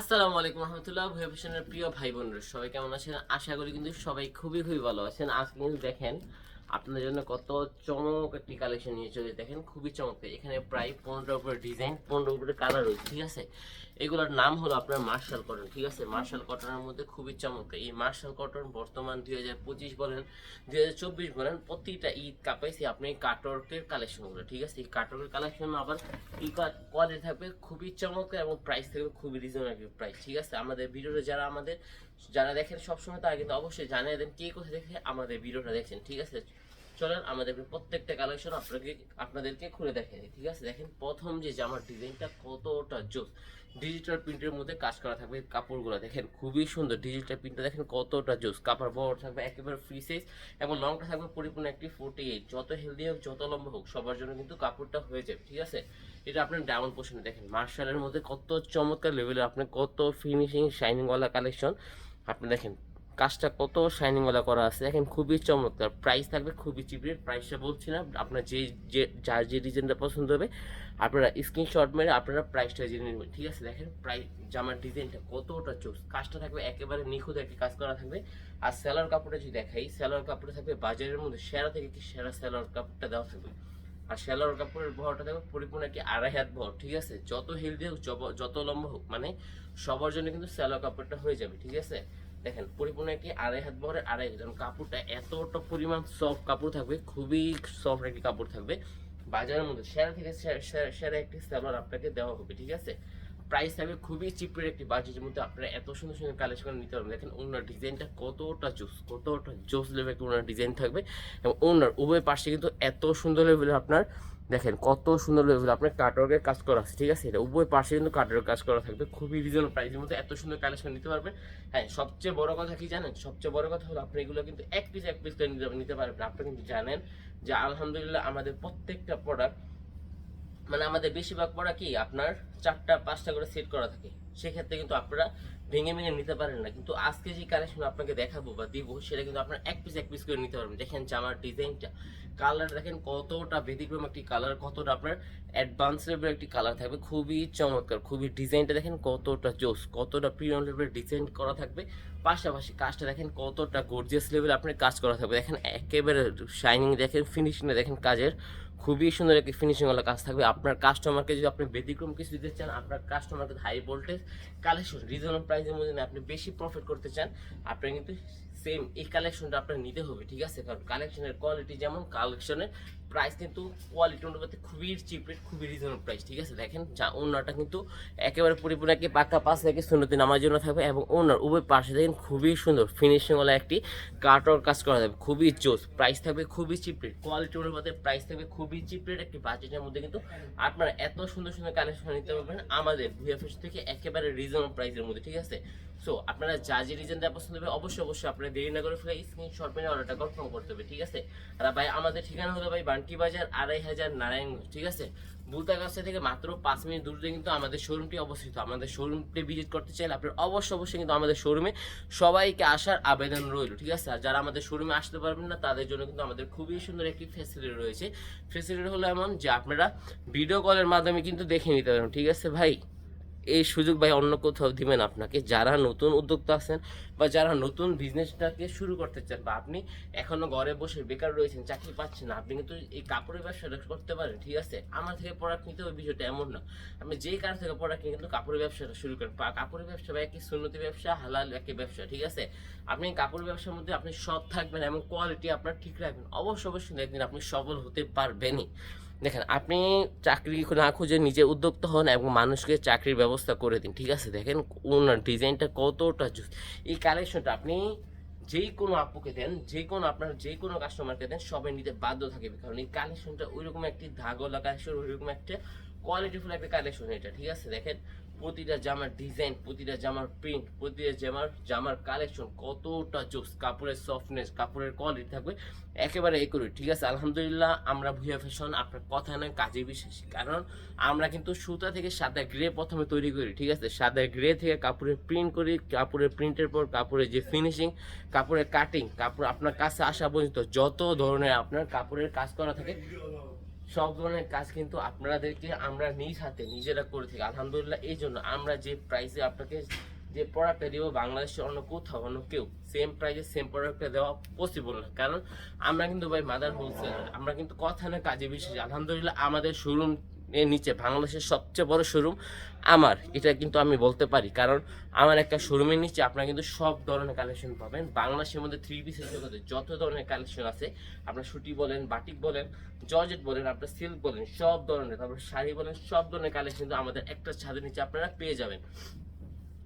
আসসালামু আলাইকুম রহমতুল্লাহ ভুয়া ফ্যাশনের প্রিয় ভাই বোনরা সবাই কেমন আছেন? আশা করি কিন্তু সবাই খুবই খুবই ভালো আছেন। আজকে কিন্তু দেখেন, আপনাদের জন্য কত চমক একটি কালেকশন নিয়ে চলে দেখেন, খুবই চমক এখানে প্রায় পনেরো উপরে ডিজাইন পনেরো উপরে কালার রয়েছে, ঠিক আছে? এগুলোর নাম হলো আপনার মার্শাল কটন ঠিক আছে? মার্শাল কটনের মধ্যে খুবই চমৎকার। এই মার্শাল কটন বর্তমান দুই হাজার পঁচিশ বলেন, দুই হাজার চব্বিশ বলেন, প্রতিটা ঈদ কাপাইছি আপনি কাটওয়ার্কের কালেকশনগুলো ঠিক আছে? এই কাটওয়ার্কের কালেকশন আবার এই কোয়ালিটি থাকবে খুবই চমৎকার এবং প্রাইস থাকবে খুবই রিজনেবল প্রাইস ঠিক আছে? আমাদের ভিডিওটা যারা আমাদের, যারা দেখেন সবসময় তারা কিন্তু অবশ্যই জানিয়ে দেন কে কোথায় দেখে আমাদের ভিডিওটা দেখছেন, ঠিক আছে? চলেন আমাদের প্রত্যেকটা কালেকশন আপনাকে আপনাদেরকে খুলে দেখে দিই, ঠিক আছে? দেখেন প্রথম যে জামার ডিজাইনটা কতটা জোস। ডিজিটাল প্রিন্টের মধ্যে কাজ করা থাকবে কাপড়গুলো দেখেন খুবই সুন্দর ডিজিটাল প্রিন্টটা দেখেন কতটা জোস। কাপড় বড় থাকবে একেবারে ফ্রি সাইজ এবং লংটা থাকবে পরিপূর্ণ একটি ফোর্টি এইট যত হেলদি হোক যত লম্বা হোক সবার জন্য কিন্তু কাপড়টা হয়ে যাবে ঠিক আছে? এটা আপনার ডাউন পোর্শনে দেখেন মার্শালের মধ্যে কত চমৎকার লেভেলের আপনি কত ফিনিশিং শাইনিংওয়ালা কালেকশন আপনি দেখেন কাজটা কত শাইনিং শাইনিংওয়ালা করা আছে? দেখেন, খুবই চমৎকার। প্রাইস থাকবে খুবই চিপ রেট প্রাইসটা বলছি না আপনার যে যে, যার যে ডিজাইনটা পছন্দ হবে, আপনারা স্ক্রিনশট মেরে আপনারা প্রাইসটা জেনে নেবেন। ঠিক আছে, দেখেন প্রাইস জামার ডিজাইনটা কতটা চোস কাজটা থাকবে একেবারে নিখুঁত একটি কাজ করা থাকবে। আর সেলার কাপড়টা যদি দেখাই সেলার কাপড়টা থাকবে বাজারের মধ্যে সেরা থেকে কি সেরা সেলার কাপড়টা দেওয়া থাকবে? আর সেলার কাপড়ের ভরটা থাকবে পরিপূর্ণ একটি আড়াই হাত ভর ঠিক আছে? যত হেলদি হোক, যত লম্বা হোক মানে সবার জন্য কিন্তু সেলার কাপড়টা হয়ে যাবে, ঠিক আছে? দেখেন, পরিপূর্ণ একটি আড়াই হাত ভরের আড়াই হাত কাপড়টা এতটা পরিমাণ সফট কাপড় থাকবে, খুবই সফট একটি কাপড় থাকবে। বাজারের মধ্যে সেরা থেকে সেরা একটি সেলার আপনাকে দেওয়া হবে, ঠিক আছে? প্রাইস থাকবে খুবই চিপের একটি বাজেটের মধ্যে আপনারা এত সুন্দর সুন্দর কালেকশন নিতে পারবেন। দেখেন, ওনার ডিজাইনটা কতটা জোস কতটা জোস লেভেল ওনার ডিজাইন থাকবে। এবং ওনার উভয় পাশে কিন্তু এত সুন্দর লেভেলের আপনার দেখেন কত সুন্দর লেভেল আপনার কাটওয়ার্কের কাজ করা আছে, ঠিক আছে? এটা উভয় পাশে কিন্তু কাটওয়ার্ক কাজ করা থাকবে। খুবই রিজনেবল প্রাইসের মধ্যে এত সুন্দর কালেকশন নিতে পারবেন হ্যাঁ সবচেয়ে বড় কথা কি জানেন? সবচেয়ে বড় কথা হলো আপনি এগুলো কিন্তু এক পিস এক পিস করে নিতে পারবেন আপনি কিন্তু জানেন যে আলহামদুলিল্লাহ আমাদের প্রত্যেকটা প্রোডাক্ট মানে আমাদের বেশিরভাগ পড়া কি আপনার চারটা, পাঁচটা করে সেট করা থাকে। সেক্ষেত্রে কিন্তু আপনারা ভেঙে ভেঙে নিতে পারেন না। কিন্তু আজকে যে কালেকশন আপনাকে দেখাবো বা দিব, সেটা কিন্তু আপনার এক পিস এক পিস করে নিতে পারবেন। দেখেন জামার ডিজাইনটা কালার দেখেন কতটা ব্যতিক্রম একটি কালার, কতটা আপনার অ্যাডভান্স লেভেলের একটি কালার থাকবে। খুবই চমৎকার, খুবই ডিজাইনটা দেখেন কতটা জোস, কতটা প্রিমিয়াম লেভেলের ডিজাইন করা থাকবে। পাশাপাশি কাজটা দেখেন কতটা গর্জিয়াস লেভেল আপনার কাজ করা থাকবে। দেখেন একেবারে শাইনিং দেখেন ফিনিশিংয়ে দেখেন কাজের খুবই সুন্দর একটি ফিনিশিংওয়ালা কাজ থাকবে। আপনার কাস্টমারকে যদি আপনি ব্যতিক্রম কিছু দিতে চান, আপনার কাস্টমারকে হাই ভোল্টেজ কালেকশন রিজনেবল প্রাইসের মধ্যে আপনি বেশি প্রফিট করতে চান আপনি কিন্তু সেম এই কালেকশনটা আপনার নিতে হবে ঠিক আছে? কারণ কালেকশনের কোয়ালিটি যেমন কালেকশনের প্রাইস কিন্তু কোয়ালিটি অনুপাতে খুবই চিপ রেট খুবই রিজনেবল প্রাইস ঠিক আছে? দেখেন, যা ওনারটা কিন্তু একেবারে পরিপূর্ণ একটি পাক্কা পাঁচ থেকে সুন্দরতি নামার জন্য থাকবে এবং ওনার উভয় পাশে দেখেন খুবই সুন্দর ফিনিশিংওয়ালা একটি কাটর কাজ করা যাবে, খুবই জোস প্রাইস থাকবে খুবই চিপ রেট কোয়ালিটি অনুপাতে প্রাইস থাকবে খুবই চিপ রেট একটি বাজেটের মধ্যে কিন্তু আপনারা এত সুন্দর সুন্দর কালেকশন নিতে পারবেন আমাদের ভিএফএস থেকে একেবারে রিজনেবল প্রাইসের মধ্যে, ঠিক আছে? সো আপনারা যা যে রিজনটা পছন্দ হবে, অবশ্যই অবশ্যই আপনারা দেরি না করে ফেলে স্ক্রিনশট মেরে অর্ডারটা কনফার্ম করতে হবে, ঠিক আছে? আর ভাই, আমাদের ঠিকানা হলো ভাই বান্টি বাজার আড়াই হাজার নারায়ণগঞ্জ, ঠিক আছে? বুলতাগাছা থেকে মাত্র পাঁচ মিনিট দূরে কিন্তু আমাদের শোরুমটি অবস্থিত। আমাদের শোরুমটি ভিজিট করতে চাইলে আপনার অবশ্যই অবশ্যই কিন্তু আমাদের শোরুমে সবাইকে আসার আবেদন রইল, ঠিক আছে? আর যারা আমাদের শোরুমে আসতে পারবেন না, তাদের জন্য কিন্তু আমাদের খুবই সুন্দর একটি ফেসিলিটি রয়েছে। ফেসিলিটি হলো এমন যে আপনারা ভিডিও কলের মাধ্যমে কিন্তু দেখে নিতে পারেন ঠিক আছে ভাই? এই সুযোগ ভাই অন্য কোথাও দিবেন আপনাকে? যারা নতুন উদ্যোক্তা আছেন বা যারা নতুন বিজনেসটাকে শুরু করতে চান বা আপনি এখনও ঘরে বসে বেকার রয়েছেন, চাকরি পাচ্ছেন না, আপনি কিন্তু এই কাপড়ের ব্যবসাটা করতে পারেন, ঠিক আছে? আমার থেকে প্রোডাক্ট নিতে হবে, বিষয়টা এমন না। আপনি যেই কার থেকে প্রোডাক্ট নিয়ে কিন্তু কাপড়ের ব্যবসাটা শুরু করেন। পা- কাপড়ের ব্যবসা বা একই সুন্নতি ব্যবসা, হালাল একই ব্যবসা, ঠিক আছে? আপনি কাপড় ব্যবসার মধ্যে আপনি সৎ থাকবেন এবং কোয়ালিটি আপনার ঠিক রাখবেন। অবশ্য অবশ্যই একদিন আপনি সফল হতে পারবেনই। দেখেন, আপনি চাকরি না খুঁজে নিজে উদ্যোক্তা হন এবং মানুষকে চাকরির ব্যবস্থা করে দিন, ঠিক আছে? দেখেন, ওনার ডিজাইনটা কতটা জুস এই কালেকশনটা আপনি যেই কোনো আপুকে দেন যে কোনো আপনার যে কোনো কাস্টমারকে দেন, সবাই নিতে বাধ্য থাকবে। কারণ এই কালেকশনটা ওইরকম একটি ধাগলা কালেকশন ওইরকম একটা কোয়ালিটিফুল একটা কালেকশন এটা, ঠিক আছে? দেখেন প্রতিটা জামার ডিজাইন প্রতিটা জামার প্রিন্ট প্রতিটা জামার জামার কালেকশন কতটা জোস। কাপড়ের সফটনেস কাপড়ের কোয়ালিটি থাকবে একেবারে এ করি। ঠিক আছে, আলহামদুলিল্লাহ আমরা ভুয়া ফ্যাশন আপনার কথা নয় কাজে বিশ্বাসী। কারণ আমরা কিন্তু সুতা থেকে সাদা গ্রে প্রথমে তৈরি করি, ঠিক আছে? সাদা গ্রে থেকে কাপড়ের প্রিন্ট করি, কাপড়ের প্রিন্টের পর কাপড়ের যে ফিনিশিং কাপড়ের কাটিং কাপড় আপনার কাছে আসা পর্যন্ত যত ধরনের আপনার কাপড়ের কাজ করা থাকে সব ধরনের কাজ কিন্তু আপনাদেরকে আমরা নিজ হাতে নিজেরা করে থাকি। আলহামদুলিল্লাহ, এই জন্য আমরা যে প্রাইসে আপনাকে যে প্রোডাক্টটা দেবো, বাংলাদেশের অন্য কোথাও, অন্য কেউ সেম প্রাইসে সেম প্রোডাক্টটা দেওয়া পসিবল না। কারণ আমরা কিন্তু ভাই মাদার হোলসেলার আমরা কিন্তু কথা না কাজে বিশেষ। আলহামদুলিল্লাহ, আমাদের শোরুম নিচে বাংলাদেশের সবচেয়ে বড় শোরুম আমার, এটা কিন্তু আমি বলতে পারি। কারণ আমার একটা শোরুমের নিচে আপনারা কিন্তু সব ধরনের কালেকশন পাবেন। বাংলাদেশের মধ্যে থ্রি পিসের জগতে যত ধরনের কালেকশন আছে, আপনার সুটি বলেন বাটিক বলেন জর্জেট বলেন, আপনার সিল্ক বলেন, সব ধরনের, তারপর শাড়ি বলেন, সব ধরনের কালেকশন কিন্তু আমাদের একটা ছাদের নিচে আপনারা পেয়ে যাবেন।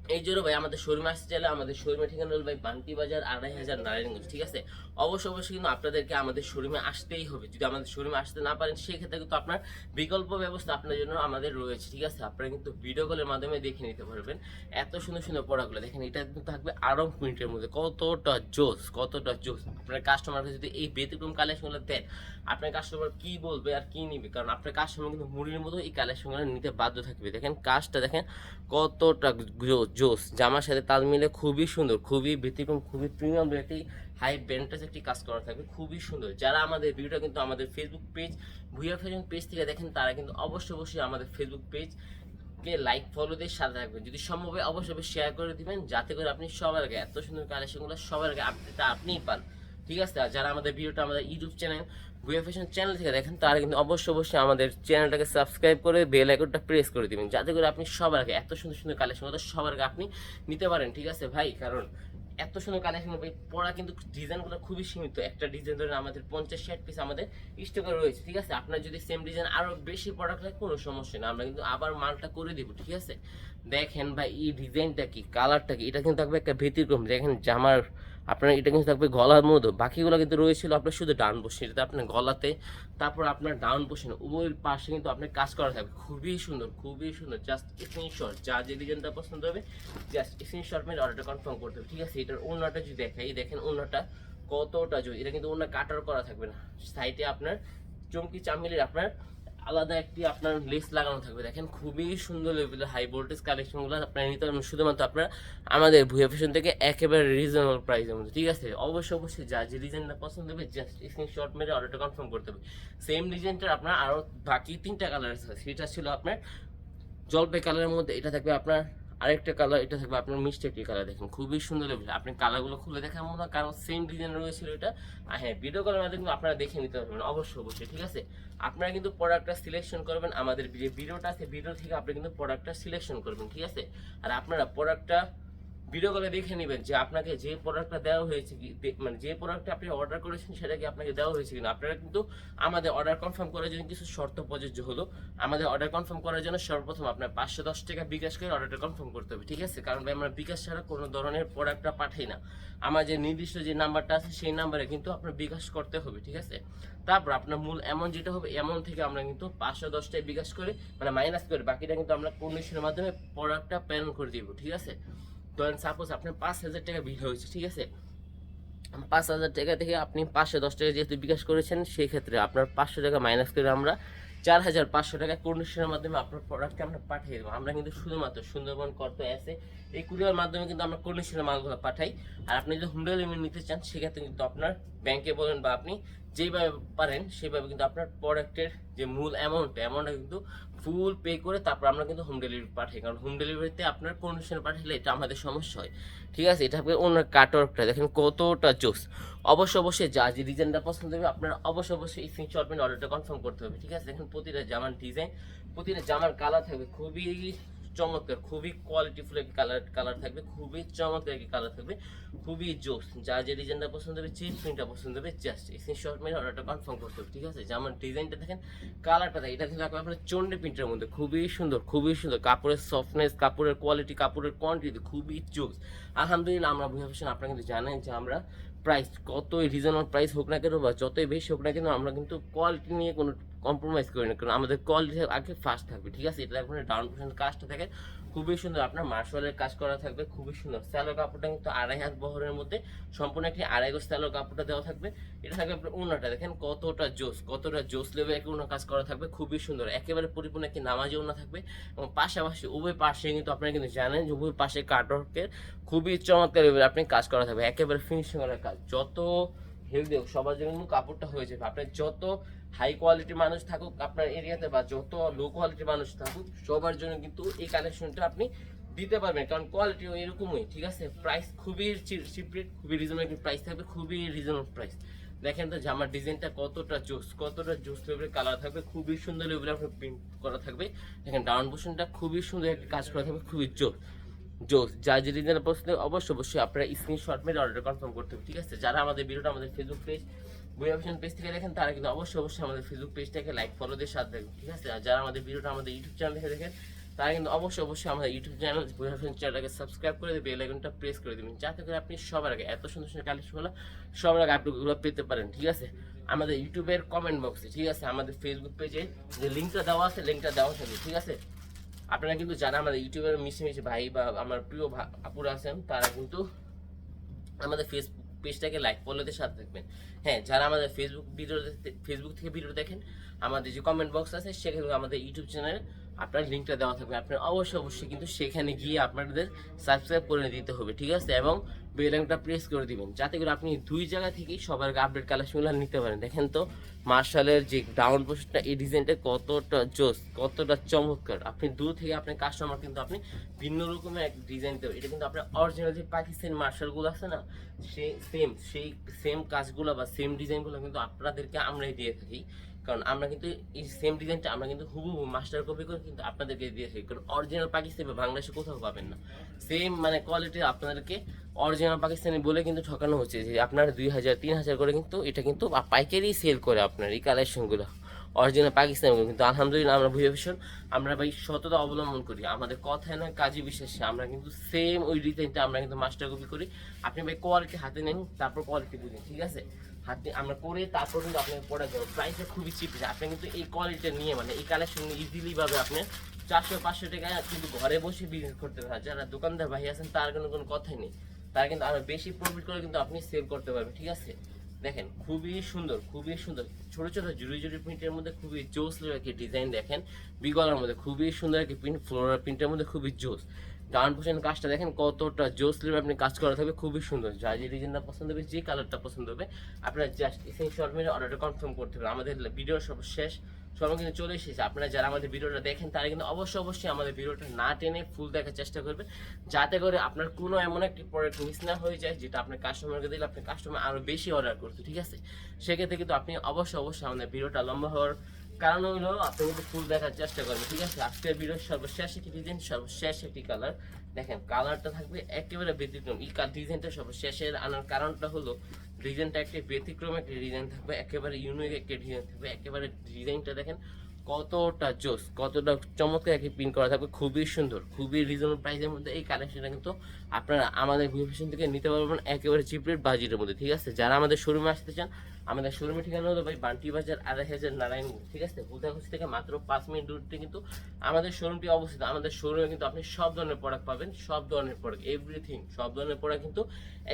এই জন্য ভাই, আমাদের শোরুমে আসতে চাইলে আমাদের শোরুমের ঠিকানা হল ভাই বান্টি বাজার আড়াই হাজার নারায়ণগঞ্জ, ঠিক আছে? অবশ্যই অবশ্যই কিন্তু আপনাদেরকে আমাদের শোরুমে আসতেই হবে। যদি আমাদের শোরুমে আসতে না পারেন, সেক্ষেত্রে কিন্তু আপনার বিকল্প ব্যবস্থা আপনার জন্য আমাদের রয়েছে, ঠিক আছে? আপনারা কিন্তু ভিডিও কলের মাধ্যমে দেখে নিতে পারবেন। এত সুন্দর সুন্দর পড়াগুলো দেখেন, এটা কিন্তু থাকবে আরও মিনিটের মধ্যে। কতটা জোস কতটা জোস। আপনার কাস্টমারকে যদি এই ব্যতিক্রম কালেকশনগুলো দেন, আপনার কাস্টমার কি বলবে আর কি নিবে? কারণ আপনার কাস্টমার কিন্তু মুড়ির মতো এই কালেকশনগুলো নিতে বাধ্য থাকবে। দেখেন, কাজটা দেখেন, কতটা জো- জোস জামার সাথে তাল মিলে খুবই সুন্দর, খুবই ব্যতিক্রম, খুবই প্রিমিয়াম একটি হাই ব্যান্ডেজ একটি কাজ করা থাকবে, খুবই সুন্দর। যারা আমাদের ভিডিওটা কিন্তু আমাদের Facebook page Bhuiya fashion page থেকে দেখেন, তারা কিন্তু অবশ্যই অবশ্যই আমাদের ফেসবুক পেজ কে লাইক ফলো দিয়ে সাথে রাখবেন যদি সম্ভব হয় অবশ্যই শেয়ার করে দিবেন, যাতে করে আপনি সবার আগে এত সুন্দর কালেকশনগুলো সবার আগে আপডেটটা আপনিই পান। ঠিক আছে? আর যারা আমাদের ভিডিওটা আমাদের YouTube channel Bhuiya fashion channel থেকে দেখেন, তারা কিন্তু অবশ্যই অবশ্যই আমাদের চ্যানেলটাকে সাবস্ক্রাইব করে বেল আইকনটা প্রেস করে দিবেন, যাতে করে আপনি সবার আগে এত সুন্দর সুন্দর কালেকশন সবার আগে আপনি নিতে পারেন, ঠিক আছে ভাই? কারণ এত সুন্দর কালেকশন ভাই পড়া কিন্তু ডিজাইনগুলো খুবই সীমিত, একটা ডিজাইন ধরে আমাদের পঞ্চাশ ষাট পিস আমাদের স্টকে রয়েছে, ঠিক আছে? আপনার যদি সেম ডিজাইন আরও বেশি প্রোডাক্ট লাগে কোনো সমস্যা না আমরা কিন্তু আবার মালটা করে দিব, ঠিক আছে? দেখেন ভাই, এই ডিজাইনটা কি কালারটা কি, এটা কিন্তু থাকবে একটা ব্যতিক্রম দেখেন জামার আপনার এটা কিন্তু থাকবে গলার মতো বাকিগুলো কিন্তু রয়েছিল আপনার শুধু ডাউন পোষণ এটা আপনার গলাতে। তারপর আপনার ডাউন পোষণ উভয় পাশে কিন্তু আপনার কাজ করা থাকবে। খুবই সুন্দর খুবই সুন্দর। জাস্ট স্ক্রিনশট যা যে ডিজাইনটা পছন্দ হবে জাস্ট স্ক্রিনশট মেরে অর্ডারটা কনফার্ম করতে হবে, ঠিক আছে? এটার ওনাটা যদি দেখাই দেখেন ওনাটা কতটা জোর এটা কিন্তু ওনার কাটার করা থাকবে না। সাইডে আপনার চমকি চামিলির আপনার আলাদা একটি আপনার লেস লাগানো থাকবে। দেখেন, খুবই সুন্দর লেভেলের হাই ভোল্টেজ কালেকশনগুলো আপনারা নিতে পারবেন। শুধুমাত্র আপনারা আমাদের ভুয়া ফ্যাশন থেকে একেবারে রিজনেবল প্রাইসের মধ্যে, ঠিক আছে? অবশ্যই অবশ্যই যা যে ডিজাইনটা পছন্দ হবে জাস্ট স্ক্রিনশট মেরে অর্ডারটা কনফার্ম করতে হবে। সেম ডিজাইনটার আপনার আরও বাকি তিনটা কালার আছে। সেটা ছিল আপনার জলপাই কালারের মধ্যে, এটা থাকবে আপনার আরেকটা কালার এটা থাকবে আপনার মিষ্টি একটি কালার দেখেন, খুবই সুন্দর লাগবে আপনি কালারগুলো খুলে দেখার মতো কারণ সেম ডিজাইন রয়েছিল এটা। আর হ্যাঁ ভিডিও কলের মাধ্যমে কিন্তু আপনারা দেখে নিতে পারবেন, অবশ্যই অবশ্যই, ঠিক আছে? আপনারা কিন্তু প্রোডাক্টটা সিলেকশন করবেন, আমাদের যে ভিডিওটা আছে ভিডিও থেকে আপনি কিন্তু প্রোডাক্টটা সিলেকশন করবেন, ঠিক আছে? আর আপনারা প্রোডাক্টটা ভিডিও কলে দেখে নেবেন যে আপনাকে যে প্রোডাক্টটা দেওয়া হয়েছে কি মানে যে প্রোডাক্টটা আপনি অর্ডার করেছেন সেটা কি আপনাকে দেওয়া হয়েছে কিনা। আপনারা কিন্তু আমাদের অর্ডার কনফার্ম করার জন্য কিছু শর্ত প্রযোজ্য হলো। আমাদের অর্ডার কনফার্ম করার জন্য সর্বপ্রথম আপনার পাঁচশো দশ টাকা বিকাশ করে অর্ডারটা কনফার্ম করতে হবে, ঠিক আছে? কারণ ভাই, আমরা বিকাশ ছাড়া কোনো ধরনের প্রোডাক্টটা পাঠাই না। আমার যে নির্দিষ্ট যে নাম্বারটা আছে সেই নাম্বারে কিন্তু আপনার বিকাশ করতে হবে, ঠিক আছে? তারপর আপনার মূল এমন যেটা হবে এমন থেকে আমরা কিন্তু পাঁচশো দশটায় বিকাশ করে মানে মাইনাস করে, বাকিটা কিন্তু আমরা কন্ডিশনের মাধ্যমে প্রোডাক্টটা প্রেরণ করে দিব, ঠিক আছে? ধরেন সাপোজ আপনার পাঁচ হাজার টাকা বিল হয়েছে, ঠিক আছে? পাঁচ হাজার টাকা থেকে আপনি পাঁচশো দশ টাকা যেহেতু বিকাশ করেছেন সেই ক্ষেত্রে আপনার পাঁচশো টাকা মাইনাস করে আমরা চার হাজার পাঁচশো টাকা কন্ডিশনের মাধ্যমে আপনার প্রোডাক্টকে আমরা পাঠিয়ে দেবো। আমরা কিন্তু শুধুমাত্র সুন্দরবন, করতে আছে, এই কুরিয়ার মাধ্যমে কিন্তু আমরা কন্ডিশনের মালগুলো পাঠাই। আর আপনি যদি হোম ডেলিভারি নিতে চান, সেক্ষেত্রে কিন্তু আপনার ব্যাংকে বলেন বা আপনি যেভাবে পারেন, সেভাবে কিন্তু আপনার প্রোডাক্টের যে মূল অ্যামাউন্ট অ্যামাউন্টটা কিন্তু ফুল পে করে তারপর আমরা কিন্তু হোম ডেলিভারি পাঠাই। কারণ হোম ডেলিভারিতে আপনার কন্ডিশন পাঠালে এটা আমাদের সমস্যা হয়। ঠিক আছে? এটা ওনার কাটওয়ার্কটা দেখেন কতটা জোস। অবশ্য অবশ্যই যা যে ডিজাইনটা পছন্দ হবে, আপনার অবশ্যই অবশ্যই স্ক্রিনশট অর্ডারটা কনফার্ম করতে হবে। ঠিক আছে? দেখেন প্রতিটা জামার ডিজাইন প্রতিটা জামার কালার থাকবে। খুবই চমৎকার, খুবই কোয়ালিটিফুল একটি কালার কালার থাকবে, খুবই চমৎকার একটি কালার থাকবে, খুবই জোস, যা যে ডিজাইনটা পছন্দ হবে চিপ প্রিন্টটা পছন্দ হবে জাস্ট স্ক্রিনশট মেরে অর্ডারটা কনফার্ম করতে হবে, ঠিক আছে? জামার ডিজাইনটা দেখেন কালারটা দেখেন, এটা কিন্তু আপনার চন্ডে প্রিন্টের মধ্যে, খুবই সুন্দর খুবই সুন্দর, কাপড়ের সফটনেস কাপড়ের কোয়ালিটি কাপড়ের কোয়ান্টিটি খুবই জোস। আলহামদুলিল্লাহ, আমরা বুঝে পাচ্ছেন আপনারা কিন্তু জানেন যে আমরা প্রাইস কতই রিজনেবল প্রাইস হোক না কেন বা যতই বেশি হোক না কেন, আমরা কিন্তু কোয়ালিটি নিয়ে কোনো কম্প্রোমাইজ করি না কারণ আমাদের কোয়ালিটি আগে ফার্স্ট থাকবে, ঠিক আছে? এটা আপনার ডাউন পেমেন্ট কাজটা থাকে। খুবই সুন্দর আপনার মার্শালের কাজ করা থাকবে, খুবই সুন্দর। স্যালো কাপড়টা কিন্তু আড়াই হাত বহরের মধ্যে সম্পূর্ণ একটি আড়াই গোজ স্যালো কাপড়টা দেওয়া থাকবে। এটা থাকবে আপনার উনাটা দেখেন কতটা জোস কতটা জোস লেভেল একটি উনা কাজ করা থাকবে, খুবই সুন্দর। একেবারে পরিপূর্ণ একটি নামাজি উনা থাকবে। এবং পাশাপাশি উভয় পাশে কিন্তু আপনারা কিন্তু জানেন যে উভয় পাশে কাটওয়ার্কের খুবই চমৎকার লেভেল আপনি কাজ করা থাকবে। একেবারে ফিনিশিং করার কাজ। যত হেলদি সবার জন্য কাপড়টা হয়ে যাবে। আপনার যত হাই কোয়ালিটির মানুষ থাকুক আপনার এরিয়াতে বা যত লো কোয়ালিটির মানুষ থাকুক, সবার জন্য কিন্তু এই কালেকশনটা আপনি দিতে পারবেন। কারণ কোয়ালিটি এরকমই, ঠিক আছে? প্রাইস খুবই চিপ রেট খুবই রিজনেবল প্রাইস থাকবে, খুবই রিজনেবল প্রাইস দেখেন তো জামার ডিজাইনটা কতটা জোস কতটা জোস লেভেলের কালার থাকবে, খুবই সুন্দর লেভেলের আপনার প্রিন্ট করা থাকবে। দেখেন ডাউন পোর্শনটা খুবই সুন্দর একটা কাজ করা থাকবে, খুবই জোস। জোস যা যে ডিজাইনের পছন্দ, অবশ্যই অবশ্যই আপনারা স্ক্রিনশট মেরে অর্ডার কনফার্ম করতে হবে, ঠিক আছে? যারা আমাদের ভিডিওটা আমাদের Facebook page Bhuiya fashion page থেকে দেখেন, তারা কিন্তু অবশ্যই অবশ্যই আমাদের ফেসবুক পেজটাকে লাইক ফলো দিয়ে সাথে দেখবেন, ঠিক আছে? আর যারা আমাদের ভিডিওটা আমাদের ইউটিউব চ্যানেল থেকে দেখেন, তারা কিন্তু অবশ্যই অবশ্যই আমাদের ইউটিউব চ্যানেল বইয়া অপশন চ্যানেলটাকে সাবস্ক্রাইব করে দেবে বেল প্রেস করে দেবেন, যাতে করে আপনি সবার আগে এত সুন্দর সুন্দর কালেকশন কালেকশনগুলো সবার আগে আপলোডগুলো পেতে পারেন, ঠিক আছে? আমাদের ইউটিউবের কমেন্ট বক্সে ঠিক আছে? আমাদের ফেসবুক পেজে যে লিঙ্কটা দেওয়া আছে লিঙ্কটা দেওয়া থাকবে ঠিক আছে? আপনারা কিন্তু যারা আমাদের ইউটিউবের মিশে মিশে ভাই বা আমার প্রিয় আপুরা আছেন, তারা কিন্তু আমাদের ফেসবুক পেজটাকে লাইক ফলোতে সাথে থাকবেন। হ্যাঁ যারা আমাদের ফেসবুক ভিডিও ফেসবুক থেকে ভিডিও দেখেন, আমাদের যে কমেন্ট বক্স আছে, সেখানে আমাদের ইউটিউব চ্যানেলে আপনার লিঙ্কটা দেওয়া থাকবে। আপনার অবশ্যই অবশ্যই কিন্তু সেখানে গিয়ে আপনাদের সাবস্ক্রাইব করে দিতে হবে, ঠিক আছে? এবং বেলাইনটা প্রেস করে দিবেন, যাতে করে আপনি দুই জায়গা থেকেই সবার আপডেট কালেকশনগুলো নিতে পারেন। দেখেন তো, মার্শালের যে ডাউন পোস্টটা এই ডিজাইনটা কতটা জোস, কতটা চমৎকার। আপনি দূর থেকে আপনার কাস্টমার কিন্তু আপনি ভিন্ন রকমের এক ডিজাইন দেবেন এটা কিন্তু আপনার অরিজিনাল যে পাকিস্তানি মার্শালগুলো আছে না সেই সেম সেই সেম কাজগুলো বা সেম ডিজাইনগুলো কিন্তু আপনাদেরকে আমরাই দিয়ে থাকি। কারণ আমরা কিন্তু এই সেম ডিজাইনটা আমরা কিন্তু হুবহু মাস্টার কপি করে কিন্তু আপনাদেরকে দিয়ে থাকি। কারণ অরিজিনাল পাকিস্তানি বাংলাদেশে কোথাও পাবেন না। সেম মানে কোয়ালিটি আপনাদেরকে অরিজিনাল পাকিস্তানি বলে কিন্তু ঠকানো হচ্ছে যে আপনার দুই হাজার, তিন হাজার করে কিন্তু এটা কিন্তু পাইকারি সেল করে আপনার এই কালেকশনগুলো অরিজিনাল পাকিস্তানি কিন্তু আলহামদুলিল্লাহ আমরা ভুয়ে ভীষণ আমরা ভাই সততা অবলম্বন করি। আমাদের কথায় না কাজে বিশ্বাসে। আমরা কিন্তু সেম ওই ডিজাইনটা আমরা কিন্তু মাস্টার কপি করি। আপনি ভাই কোয়ালিটি হাতে নেন, তারপর কোয়ালিটি বুঝেন, ঠিক আছে? হাতে আমরা করে তারপর কিন্তু আপনাকে পড়া দেবো। প্রাইসটা খুবই চিপ আপনি কিন্তু এই কোয়ালিটিটা নিয়ে মানে এই কালেকশন ইজিলি ভাবে আপনি চারশো, পাঁচশো টাকা কিন্তু ঘরে বসে বিজনেস করতে পারেন যারা দোকানদার ভাই আছেন, তার কোনো কোনো কথাই নেই। তারা কিন্তু আরও বেশি প্রফিট করে কিন্তু আপনি সেল করতে পারবেন, ঠিক আছে? দেখেন, খুবই সুন্দর খুবই সুন্দর। ছোট ছোট, জুড়ি জুড়ি প্রিন্টের মধ্যে খুবই জোস একটি ডিজাইন দেখেন। বিগলার মধ্যে খুবই সুন্দর একটি প্রিন্ট ফ্লোরাল প্রিন্টের মধ্যে খুবই জোস। ডাউন পোর্শন কাজটা দেখেন কতটা জোস লেভেল আপনি কাজ করা থাকবে খুবই সুন্দর। যা যে ডিজাইনটা পছন্দ হবে, যে কালারটা পছন্দ হবে, আপনারা জাস্ট এসে শর্ট মেরে অর্ডারটা কনফার্ম করতে হবে। আমাদের ভিডিও সব শেষ সময় কিন্তু চলে এসেছে। আপনারা যারা আমাদের ভিডিওটা দেখেন, তারা কিন্তু অবশ্যই অবশ্যই আমাদের ভিডিওটা না টেনে ফুল দেখার চেষ্টা করবেন যাতে করে আপনার কোনো এমন একটি প্রোডাক্ট মিস না হয়ে যায়, যেটা আপনার কাস্টমারকে দিলে আপনার কাস্টমার আরও বেশি অর্ডার করতে, ঠিক আছে? সেক্ষেত্রে কিন্তু আপনি অবশ্যই অবশ্যই আমাদের ভিডিওটা লম্বা হওয়ার কারণ হলো, আপনি কিন্তু ফুল দেখার চেষ্টা করবেন, ঠিক আছে? আজকের ভিডিওর সর্বশেষ একটি ডিজাইন সর্বশেষ একটি কালার দেখেন কালারটা থাকবে একেবারে ব্যতিক্রম। এই ডিজাইনটা সর্বশেষের আনার কারণটা হলো ডিজাইনটা একটি ব্যতিক্রম একটি ডিজাইন থাকবে, একেবারে ইউনিক একটি ডিজাইন থাকবে, একেবারে ডিজাইনটা দেখেন কতটা জোস, কতটা চমৎকার একটি প্রিন্ট করা থাকবে, খুবই সুন্দর, খুবই রিজনেবল প্রাইসের মধ্যে এই কালেকশনটা কিন্তু আপনারা আমাদের ভিভেশন থেকে নিতে পারবেন একেবারে চিপ রেট বাজেটের মধ্যে, ঠিক আছে? যারা আমাদের শোরুমে আসতে চান, আমাদের শোরুমের ঠিকানা হলো ভাই বান্টি বাজার আড়াই হাজার নারায়ণগঞ্জ ঠিক আছে? হুদাঘুষ থেকে মাত্র পাঁচ মিনিট দূরতে কিন্তু আমাদের শোরুমটি অবস্থিত। আমাদের শোরুমে কিন্তু আপনি সব ধরনের প্রোডাক্ট পাবেন, সব ধরনের প্রোডাক্ট এভরিথিং সব ধরনের প্রোডাক্ট কিন্তু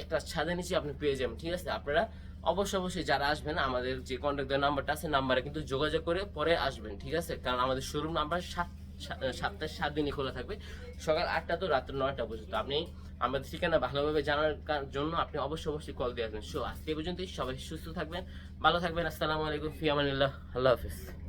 একটা ছাদের নিচে আপনি পেয়ে যাবেন, ঠিক আছে? আপনারা অবশ্যই অবশ্যই যারা আসবেন, আমাদের যে কন্ট্যাক্ট নাম্বারটা আছে, নাম্বারে কিন্তু যোগাযোগ করে পরে আসবেন, ঠিক আছে? কারণ আমাদের শোরুম নাম্বার সাত সা- সাতটায় সাত দিনই খোলা থাকবে। সকাল আটটা তো রাত্র নয়টা পর্যন্ত। আপনি আমাদের ঠিকানা ভালোভাবে জানার জন্য আপনি অবশ্যই অবশ্যই কল দিয়ে আসবেন। সো আজকে পর্যন্তই। সবাই সুস্থ থাকবেন, ভালো থাকবেন। আসসালামু আলাইকুম, ফিয়ামানিল্লাহ। আল্লাহ হাফিজ।